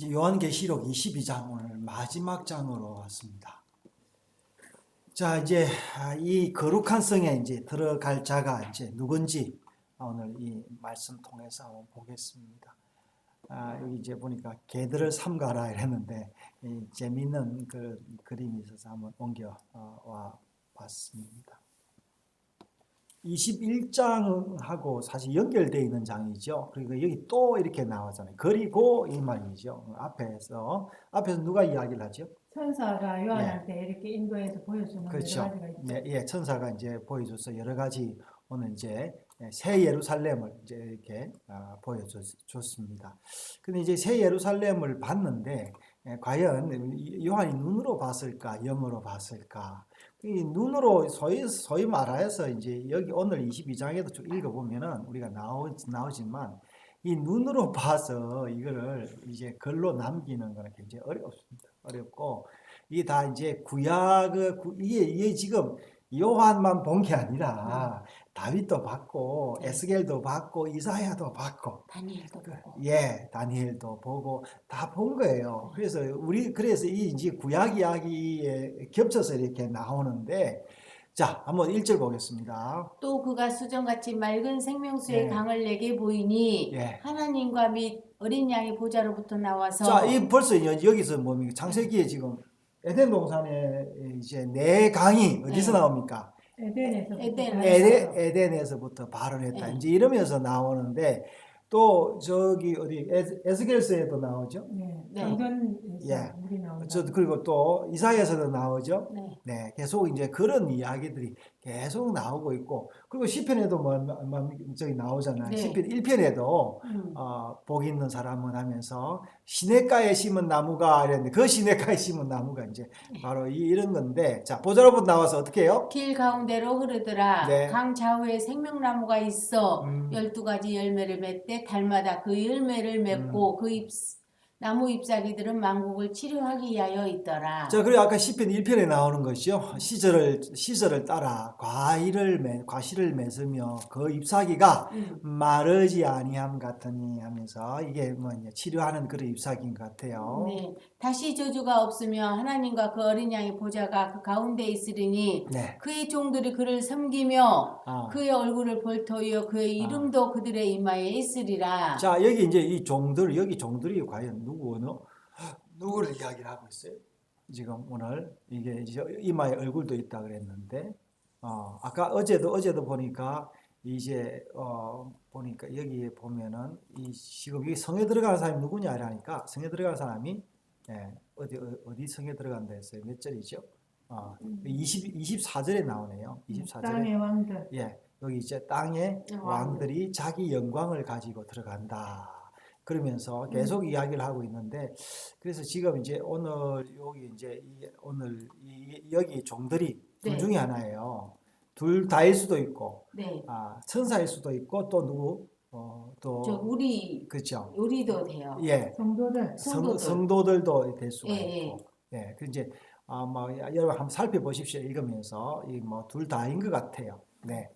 이제 요한계시록 22장 오늘 마지막 장으로 왔습니다. 자, 이제 아, 이 거룩한 성에 이제 들어갈 자가 이제 누군지 오늘 이 말씀 통해서 한번 보겠습니다. 아, 여기 이제 보니까 개들을 삼가라 이랬는데 이 재미있는 그 그림이 있어서 한번 옮겨 어, 와 봤습니다. 21장하고 사실 연결되어 있는 장이죠. 그리고 여기 또 이렇게 나오잖아요. 그리고 이 말이죠. 앞에서 앞에서 누가 이야기를 하죠? 천사가 요한한테 이렇게 인도해서 보여주는 그렇죠. 여러 가지가 있죠. 예, 예, 천사가 이제 보여줘서 여러 가지 오늘 이제 새 예루살렘을 이제 이렇게 아, 보여줬습니다. 근데 이제 새 예루살렘을 봤는데 예, 과연 요한이 눈으로 봤을까, 영으로 봤을까? 이 눈으로 소위 소위 말하여서 이제 여기 오늘 22장에도 쭉 읽어보면은 우리가 나오 나오지만 이 눈으로 봐서 이거를 이제 글로 남기는 거는 굉장히 어렵습니다. 어렵고 이게 다 이제 구약 그 이게 이게 지금 요한만 본 게 아니라 다윗도 봤고 에스겔도 봤고 이사야도 봤고 다니엘도 보고 예 다니엘도 보고 다 본 거예요. 그래서 우리 그래서 이 이제 구약 이야기에 겹쳐서 이렇게 나오는데 자 한번 1절 보겠습니다. 또 그가 수정같이 맑은 생명수의 예. 강을 내게 보이니 예. 하나님과 및 어린 양의 보좌로부터 나와서 자, 이 벌써 여- 여기서 뭡니까? 창세기에 지금 에덴 동산에 이제 네 강이 어디서 네. 나옵니까? 에덴에서 에덴. 에덴, 에덴에서부터 발언했다. 네. 이제 이러면서 나오는데 또 저기 어디 에스- 에스겔서에도 나오죠. 네, 네. 예. 저 그리고 또 이사야서도 나오죠. 네. 네, 계속 이제 그런 이야기들이 계속 나오고 있고 그리고 시편에도 뭐, 뭐 저기 나오잖아요. 네. 시편 1편에도 음. 어, 복 있는 사람은 하면서 시냇가에 심은 나무가 이랬는데 그 시냇가에 심은 나무가 이제 바로 이- 이런 건데 자 보좌로부터 나와서 어떻게 해요? 길 가운데로 흐르더라 네. 강 좌우에 생명나무가 있어 음. 열두 가지 열매를 맺되 달마다 그 열매를 맺고 그 잎, 나무 잎사귀들은 만국을 치료하기 위하여 있더라 자 그리고 아까 시편 1편에 나오는 것이요 시절을 시절을 따라 과일을 맺 과실을 맺으며 그 잎사귀가 음. 마르지 아니함 같으니 하면서 이게 뭐 이제 치료하는 그런 잎사귀인 것 같아요. 네. 다시 저주가 없으며 하나님과 그 어린 양의 보좌가 그 가운데 있으리니 네. 그의 종들이 그를 섬기며 아. 그의 얼굴을 볼 터이어 그의 이름도 그들의 이마에 있으리라. 자 여기 이제 이 종들 여기 종들이 과연 누구 어느 누구를 이야기를 하고 있어요? 지금 오늘 이게 이제 이마에 얼굴도 있다 그랬는데 어 아까 어제도 어제도 보니까 이제 어 보니까 여기에 보면은 이 지금 여기 성에 들어가는 사람이 누구냐 하니까 성에 들어가는 사람이 예, 어디 어- 어디 성에 들어간다 했어요 몇 절이죠? 어 20, 24절에 나오네요 24절에 땅의 왕들. 예, 여기 이제 땅의 왕들. 왕들이 자기 영광을 가지고 들어간다. 그러면서 음. 계속 이야기를 하고 있는데, 그래서 지금 이제 오늘 여기 이제 이- 오늘 이, 여기 종들이 둘 네. 중에 하나예요. 둘 다일 수도 있고, 네. 아 천사일 수도 있고 또 누구 어, 또 저 우리 그죠. 우리도 돼요. 예, 성도들. 성, 성도들. 성도들도 될 수가 예, 예. 있고, 예, 그 이제 아, 뭐 여러분 한번 살펴보십시오. 읽으면서 이 뭐 둘 다인 것 같아요. 네,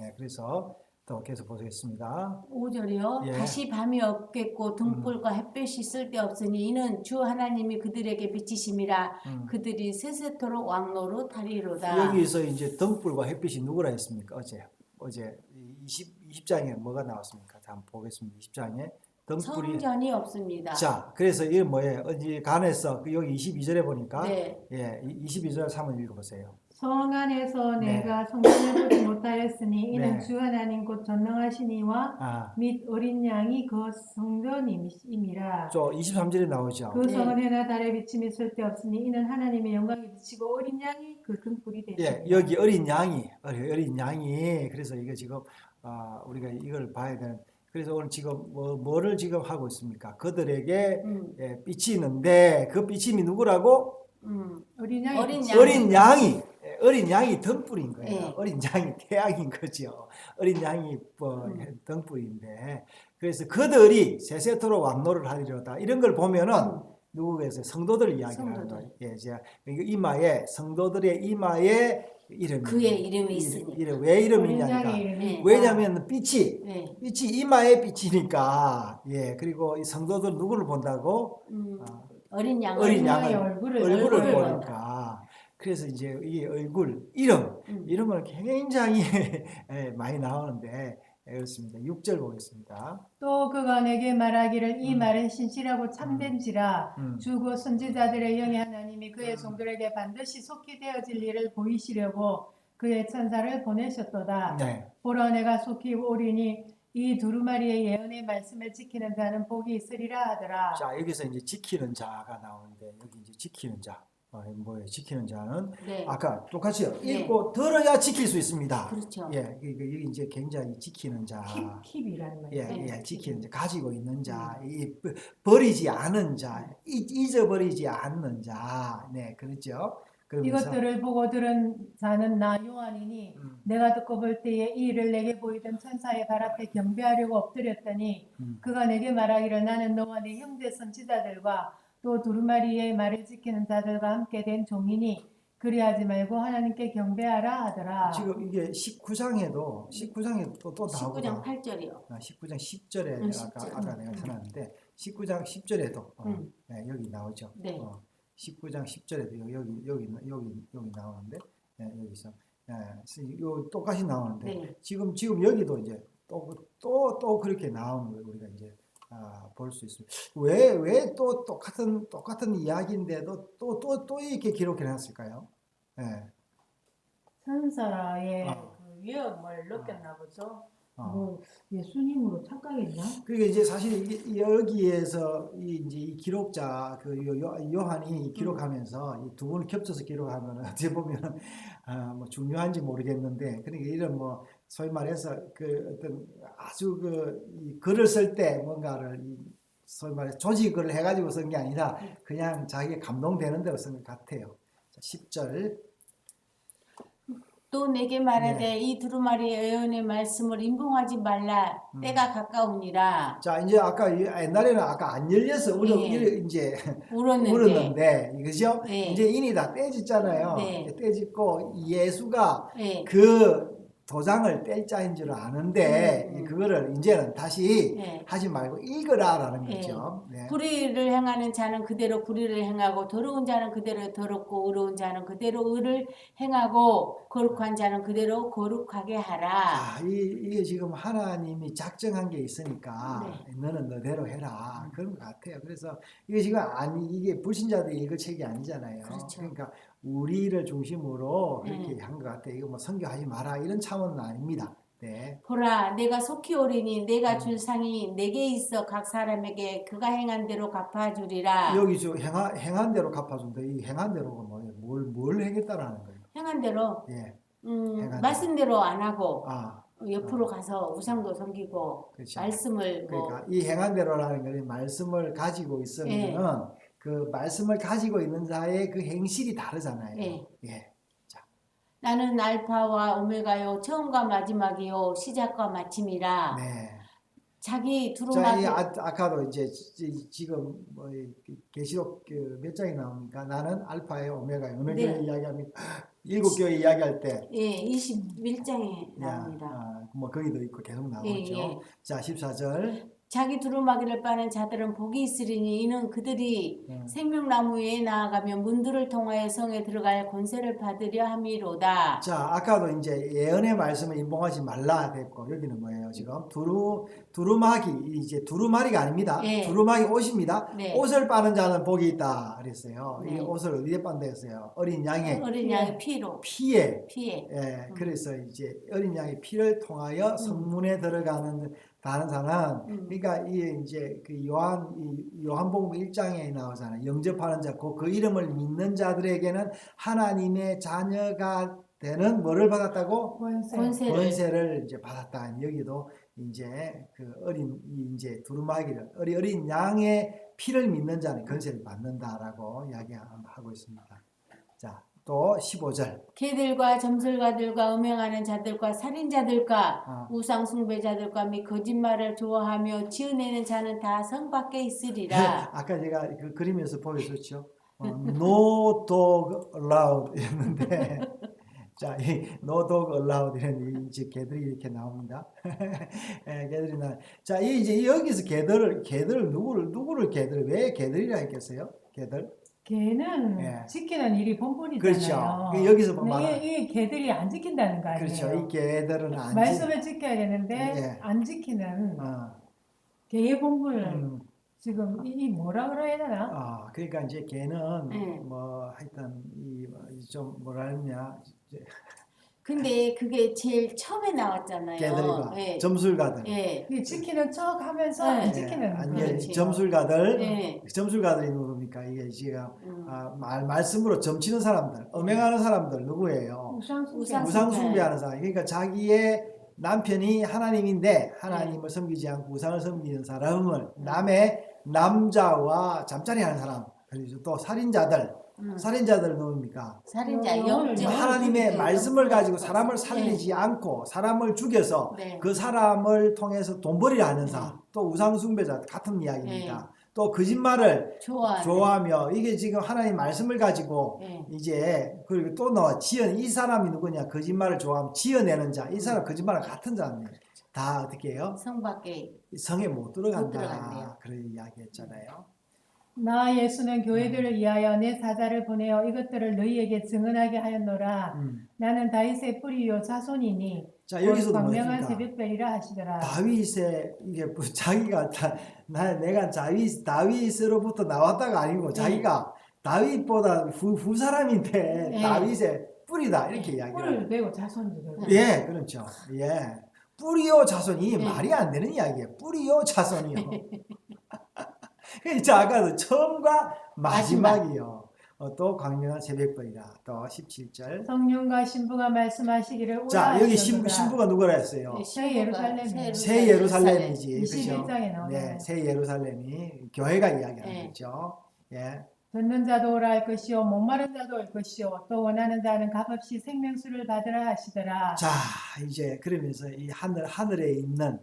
예, 그래서 또 계속 보겠습니다. 5절이요. 예. 음. 다시 밤이 없겠고 등불과 햇볕이 쓸데없으니 이는 주 하나님이 그들에게 비치심이라 음. 그들이 세세토록 왕노로 타리로다. 여기서 이제 등불과 햇빛이 누구라 했습니까? 어제 어제 20 20장에 뭐가 나왔습니까? 자, 한번 보겠습니다. 20장에 등불이 성전이 없습니다. 자, 그래서 이게 뭐예요? 어디 간에서 그 여기 22절에 보니까 네. 예, 22절 한번 읽어 보세요. 성 안에서 네. 내가 성전을 보지 못하였으니 이는 네. 주 하나님 곧 전능하시니와 아, 및 어린 양이 그 성전임이라. 저 23절에 나오죠. 그 네. 성은 해나 달에 비침이 쓸데없으니 이는 하나님의 영광이 비치고 어린 양이 그 등불이 되시니 예, 여기 어린 양이 어린, 어린 양이 그래서 이거 지금 아, 우리가 이걸 봐야 되는 그래서 오늘 지금 뭐, 뭐를 지금 하고 있습니까? 그들에게 음, 예, 비치는데 그 비침이 누구라고? 음. 어린 양이 어린 비치- 양. 어린 양이 예, 어린 양이 등불인 거예요. 예. 어린 양이 태양인 거죠. 어린 양이 뭐 음. 등불인데 그래서 그들이 세세토록 왕노를 하리로다 이런 걸 보면은 누구에서 성도들 이야기하는. 거예요. 예, 제가 이거 이마에 성도들의 이마에 이름이 그의 이름이 이- 있으니까. 이름 왜 이름이냐니까 네. 왜냐하면 빛이 네. 빛이 이마에 빛이니까 예 그리고 이 성도들 누구를 본다고 음, 아, 어린 양을 어린 양을 얼굴을 얼굴을 얼굴을 보니까 그래서 이제 이 얼굴 이름 음. 이름을 굉장히 예, 많이 나오는데 예, 그렇습니다. 6절 보겠습니다. 또 그가 내게 말하기를 이 음. 말은 신실하고 참된지라 음. 주고 선지자들의 영의 하나님이 그의 종들에게 반드시 속히 되어질 일을 보이시려고 그의 천사를 보내셨도다. 네. 보라 내가 속히 오리니 이 두루마리의 예언의 말씀을 지키는 자는 복이 있으리라 하더라. 자 여기서 이제 지키는 자가 나오는데 여기 이제 지키는 자 어, 뭐예요? 지키는 자는 네. 아까 똑같이요. 네. 읽고 들어야 지킬 수 있습니다. 그렇죠. 예, 이거 여기 이제 굉장히 지키는 자. 킵, 킵이라는 예, 말이에요. 네. 예, 지키는 자, 가지고 있는 자, 음. 이 버- 버리지 않은 자, 잊- 잊어버리지 않는 자, 네, 그렇죠. 그러면서 이것들을 보고 들은 자는 나 요한이니 음, 내가 듣고 볼 때에 이 일을 내게 보이던 천사의 발 앞에 경배하려고 엎드렸더니 음. 그가 내게 말하기를 나는 너와 네 형제 선지자들과 또 두루마리의 말을 지키는 자들과 함께 된 종이니 그리하지 말고 하나님께 경배하라 하더라. 지금 이게 19장에도 19장에 또또 19장 나오고 8절이요. 19장 10절에 음, 아까 10절. 아까 내가 음. 전하는데 19장 10절에도 어, 음. 네, 여기 나오죠. 네. 어, 19장 10절에도 여기 여기 여기 여기, 여기 나오는데 네, 여기서 예, 요 똑같이 나오는데 네. 지금 지금 여기도 이제 또 또또 그렇게 나오는 걸 우리가 이제 아, 볼 수 있습니다. 왜 왜 또 똑같은 똑같은 이야기인데도 또 또 또 이렇게 기록해 놨을까요? 예. 천사의 어. 그 위험을 느꼈나 보죠. 어. 뭐 예수님으로 착각했나? 그게 이제 사실 여기에서 이 이제 이 기록자 그 요- 요- 요한이 기록하면서 이 두 분을 겹쳐서 기록하면 어떻게 보면 아 뭐 중요한지 모르겠는데 그러니까 이런 뭐 소위 말해서 그 어떤 아주 그이 글을 쓸 때 뭔가를 이 소위 말해서 조직을 해가지고 쓴 게 아니라 그냥 자기 감동되는 대로 쓴 것 같아요. 10절 또 내게 말하되 네. 이 두루마리의 예언의 말씀을 임봉하지 말라 음. 때가 가까우니라 자 이제 아까 이- 옛날에는 아까 안 열려서 울어 네. 이제 울었는데 울었는데 그죠? 네. 이제 인이 다 떼졌잖아요. 네. 떼졌고 예수가 네. 그 도장을 뗄 자인 줄 아는데 음, 음. 그거를 이제는 다시 네. 하지 말고 읽으라라는 네. 거죠. 네. 불의를 행하는 자는 그대로 불의를 행하고 더러운 자는 그대로 더럽고 의로운 자는 그대로 의를 행하고 거룩한 자는 그대로 거룩하게 하라. 아, 이, 이게 지금 하나님이 작정한 게 있으니까 네. 너는 너대로 해라 그런 것 같아요. 그래서 이게 지금 아니 이게 불신자들이 읽을 책이 아니잖아요. 그렇죠. 러니까 우리를 중심으로 네. 그렇게 한것 같아요. 이거 뭐 선교하지 마라 이런 차원은 아닙니다. 네. 보라 내가 속히 오리니 음. 내가 줄 상이 내게 있어 각 사람에게 그가 행한 대로 갚아주리라. 여기 저 행한, 행한 대로 갚아준다. 이 행한 대로가 뭐예요? 뭘, 뭘 하겠다라는 거예요. 행한 대로 예. 음, 행한 말씀대로 안 하고 아, 옆으로 가서 우상도 섬기고 그렇죠. 말씀을 뭐 그러니까 이 행한 대로라는 것은 말씀을 가지고 있으면은 그 말씀을 가지고 있는 자의 그 행실이 다르잖아요. 예. 예. 나는 알파와 오메가요 처음과 마지막이요 시작과 마침이라 네. 자기 자, 두루마기 이 아, 아까도 이제 지- 지금 뭐 이- 계시록 그몇 장이 나옵니까? 나는 알파예요, 오메가예요. 어느 네. 교회 이야기합니까? 일곱 교회 이야기할 때 예 21장에 야, 나옵니다. 아, 뭐 거기도 있고 계속 나오죠. 예, 예. 자, 14절. 자기 두루마기를 빠는 자들은 복이 있으리니 이는 그들이 음. 생명나무에 나아가면 문들을 통하여 성에 들어갈 권세를 받으려 함이로다. 자, 아까도 이제 예언의 말씀을 인봉하지 말라 됐고 여기는 뭐예요? 지금 두루 두루마기 이제 두루마리가 아닙니다. 예. 두루마기 옷입니다. 네. 옷을 빠는 자는 복이 있다 그랬어요. 이 네. 옷을 어디에 빤다 했어요? 어린 양의 어린 양의 피로 피에 피에 예, 음. 그래서 이제 어린 양의 피를 통하여 성문에 들어가는 다른 자는 음. 그러니까 이 이제 그 요한 이 요한복음 1장에 나오잖아요. 영접하는 자, 그, 그 이름을 믿는 자들에게는 하나님의 자녀가 되는 뭐를 받았다고 권세. 권세를 권세를 이제 받았다. 여기도 이제 그 어린 이 이제 두루마기를 어린 어린 양의 피를 믿는 자는 권세를 받는다라고 이야기하고 있습니다. 자, 또 15절. 개들과 점술가들과 음행하는 자들과 살인자들과 어. 우상 숭배자들과 및 거짓말을 좋아하며 지어내는 자는 다 성 밖에 있으리라. 아까 제가 그 그림에서 보여줬죠. 어, no dog allowed 였는데 자, 이 no dog allowed 이런 이제 개들이 이렇게 나옵니다. 예, 개들이 나. 자, 이 이제 여기서 개들을 개들 누구를 누구를 개들 왜 개들이라 했겠어요? 개들. 개는 예. 지키는 일이 본분이잖아요. 그렇죠. 그 여기서 보면 근데 이, 이 개들이 안 지킨다는 거 아니에요. 그렇죠. 이 개들은 안 지- 말씀을 지켜야 되는데 예. 안 지키는 어, 개의 본분을 음, 지금 이, 이 뭐라 그래야 되나? 아, 그러니까 이제 개는 네. 뭐 하여튼 이 좀 뭐라 했냐 근데 그게 제일 처음에 나왔잖아요. 예. 점술가들. 예. 이 지키는 척 하면서 네. 안 지키는 예, 아니, 그렇지요. 점술가들, 네. 점술가들이 누굽니까? 이게 지금 음. 아, 말 말씀으로 점치는 사람들, 음행하는 사람들 누구예요? 우상 숭배. 우상 우상 숭배. 숭배하는 사람. 그러니까 자기의 남편이 하나님인데 하나님을 섬기지 않고 우상을 섬기는 사람을 남의 남자와 잠자리하는 사람. 그리고 또 살인자들, 음. 살인자들 누굽니까? 살인자 어, 영적 하나님의 말씀을 가지고 네. 사람을 살리지 않고 사람을 죽여서 네. 그 사람을 통해서 돈벌이를 하는 사, 또 우상숭배자 같은 이야기입니다. 또 거짓말을 좋아. 좋아하며 이게 지금 하나님 말씀을 가지고 네. 이제 그리고 또 나와 지연 이 사람이 누구냐 거짓말을 좋아하면 지어내는 자 이 사람 거짓말을 같은 자입니다. 다 어떻게 해요? 성 밖에 성에 못 들어간다. 못. 그런 이야기 했잖아요. 나 예수는 교회들을 위하여 내 사자를 보내어 이것들을 너희에게 증언하게 하였노라. 음. 나는 다윗의 뿌리요 자손이니 자 여기서도 광명한 뭐니까 새벽별이라 하시더라. 다윗의 이게 뭐 자기가 다, 나 내가 다윗 다윗으로부터 나왔다가 아니고 네. 자기가 다윗보다 후, 후 사람인데 네. 다윗의 뿌리다 이렇게 이야기를. 뿔을 베고 자손도 베고. 예, 그렇죠. 예. 뿌리오 자손이 네. 말이 안 되는 이야기예요. 뿌리오 자손이요. 자, 아까도 처음과 마지막이요. 어, 또 광명한 새벽벌이다. 또 17절. 성령과 신부가 말씀하시기를 자, 여기. 신부, 신부가 누구라 했어요? 네, 새 예루살렘이. 새 예루살렘이지. 그죠? 21장에 나오잖아요. 네, 새 예루살렘이 교회가 이야기하는 네. 거죠. 예. 듣는 자도 오라 할 것이요 목마른 자도 올 것이요 또 원하는 자는 값없이 생명수를 받으라 하시더라. 자, 이제 그러면서 이 하늘 하늘에 있는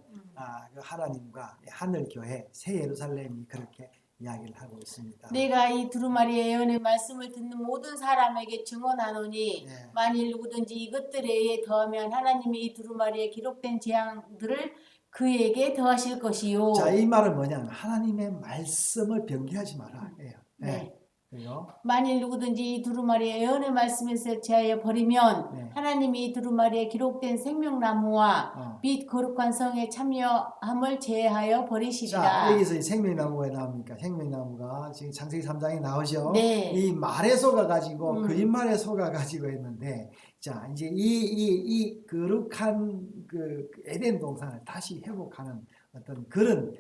하나님과 이 하늘 교회 새 예루살렘이 그렇게 이야기를 하고 있습니다. 내가 이 두루마리의 예언의 말씀을 듣는 모든 사람에게 증언하노니 네. 만일 누구든지 이것들에 더하면 하나님이 이 두루마리에 기록된 재앙들을 그에게 더하실 것이요. 자, 이 말은 뭐냐면 하나님의 말씀을 변개하지 마라. 네. 네. 그리고 만일 누구든지 이 두루마리의 예언의 말씀에서 제하여 버리면 네. 하나님이 이 두루마리에 기록된 생명나무와 어. 빛 거룩한 성에 참여함을 제하여 버리시리라. 자, 여기서 이 생명나무가 나옵니까? 생명나무가 지금 창세기 3장에 나오죠. 네. 이 말에 속아 가지고 음. 거짓말에 속아 가지고 했는데 자, 이제 이 이 이 거룩한 그 에덴 동산을 다시 회복하는 어떤 그런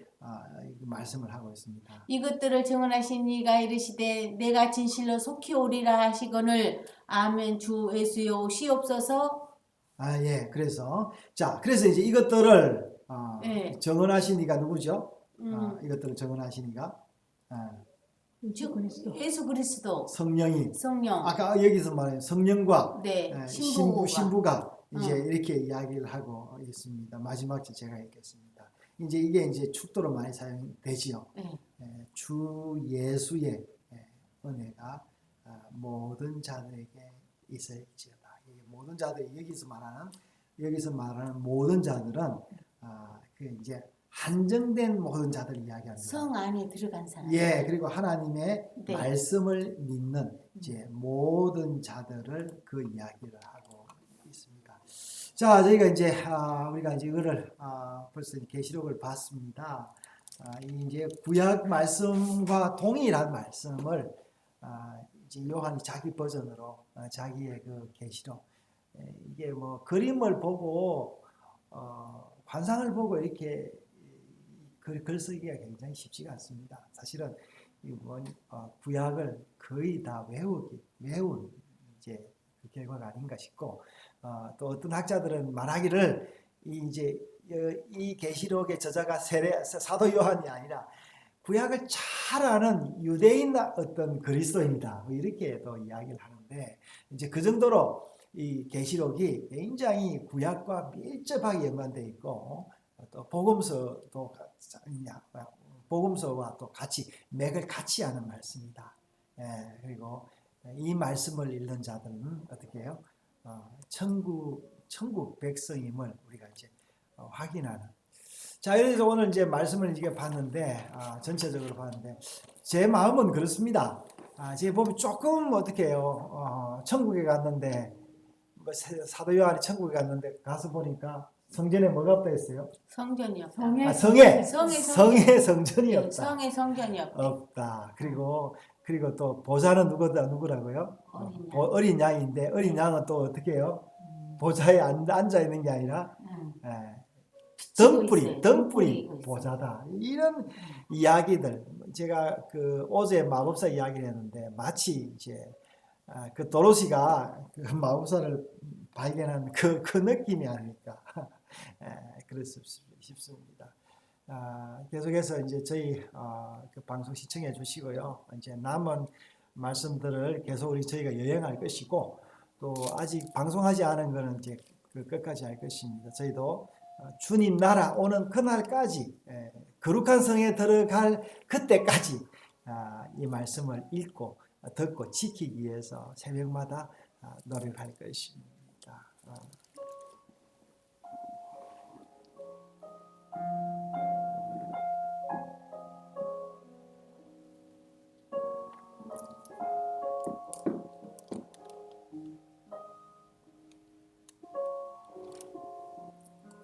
말씀을 하고 있습니다. 이것들을 증언하신 이가 이르시되 내가 진실로 속히 오리라 하시거늘 아멘 주 예수여 시옵소서 아, 예. 그래서 자, 그래서 이제 이것들을 아, 네. 정언하신 이가 누구죠? 음, 아, 이것들을 정언하신 이가 아, 주 그리스도. 예수 그리스도 성령이 성령 아까 여기서 말한 성령과 네 예, 신부가 신부 신부가 이제 음. 이렇게 이야기를 하고 있습니다. 마지막 절 제가 읽겠습니다. 이제 이게 이제 축도로 많이 사용되지요. 네. 예, 주 예수의 예, 은혜가 아, 모든 자들에게 있을지어다. 이 모든 자들이 여기서 말하는 여기서 말하는 모든 자들은 아, 그 이제 한정된 모든 자들 이야기합니다. 성 안에 들어간 사람 예, 그리고 하나님의 네. 말씀을 믿는 이제 모든 자들을 그 이야기를 하고 있습니다. 자, 저희가 이제 아, 우리가 이제 이거를 아, 벌써 계시록을 봤습니다. 아, 이 이제 구약 말씀과 동일한 말씀을 아, 이제 요한이 자기 버전으로 아, 자기의 그 계시록 예, 이게 뭐 그림을 보고 어, 관상을 보고 이렇게 글, 글 쓰기가 굉장히 쉽지가 않습니다. 사실은 이 뭐, 어, 구약을 거의 다 외우기 그 결과가 아닌가 싶고 어, 또 어떤 학자들은 말하기를 이 이제 이- 이 계시록의 저자가 세례 사도 요한이 아니라 구약을 잘 아는 유대인 어떤 그리스도입니다. 뭐 이렇게 또 이야기를 하는데 이제 그 정도로 이 계시록이 굉장히 구약과 밀접하게 연관되어 있고 또 복음서도 복음서와 또 같이 맥을 같이 하는 말씀이다. 예, 그리고 이 말씀을 읽는 자들은 어떻게 해요? 어, 천국 천국 백성임을 우리가 이제 어, 확인하는. 자, 그래서 오늘 이제 말씀을 이게 봤는데 아, 전체적으로 봤는데 제 마음은 그렇습니다. 아, 제 보면 조금 어떻게 해요? 어, 천국에 갔는데 뭐 사- 사도 요한이 천국에 갔는데 가서 보니까 성전에 뭐가 없다 했어요? 성전이 없다. 성에 아, 성에 성에 성에 성전이 네, 없다. 성에 성전이 없다. 없다. 그리고 그리고 또 보좌는 누구다 누구라고요? 어린 양. 어, 어린 양인데 어린 양은 또 어떻게 해요? 보좌에 앉, 앉아 있는 게 아니라 덩불이고 있어요. 보좌다. 이런 이야기들 제가 그 어제 마법사 이야기를 했는데 마치 이제 아, 그 도로시가 그 마법사를 발견한 그, 그 느낌이 아닐까 예, 그랬습- 싶습니다. 아, 계속해서 이제 저희 어, 그 방송 시청해 주시고요. 이제 남은 말씀들을 계속 우리 저희가 여행할 것이고 또 아직 방송하지 않은 거는 이제 그 끝까지 할 것입니다. 저희도 어, 주님 나라 오는 그날까지 예, 거룩한 성에 들어갈 그때까지 아, 이 말씀을 읽고 어, 듣고 지키기 위해서 새벽마다 아, 노력할 것입니다. 아.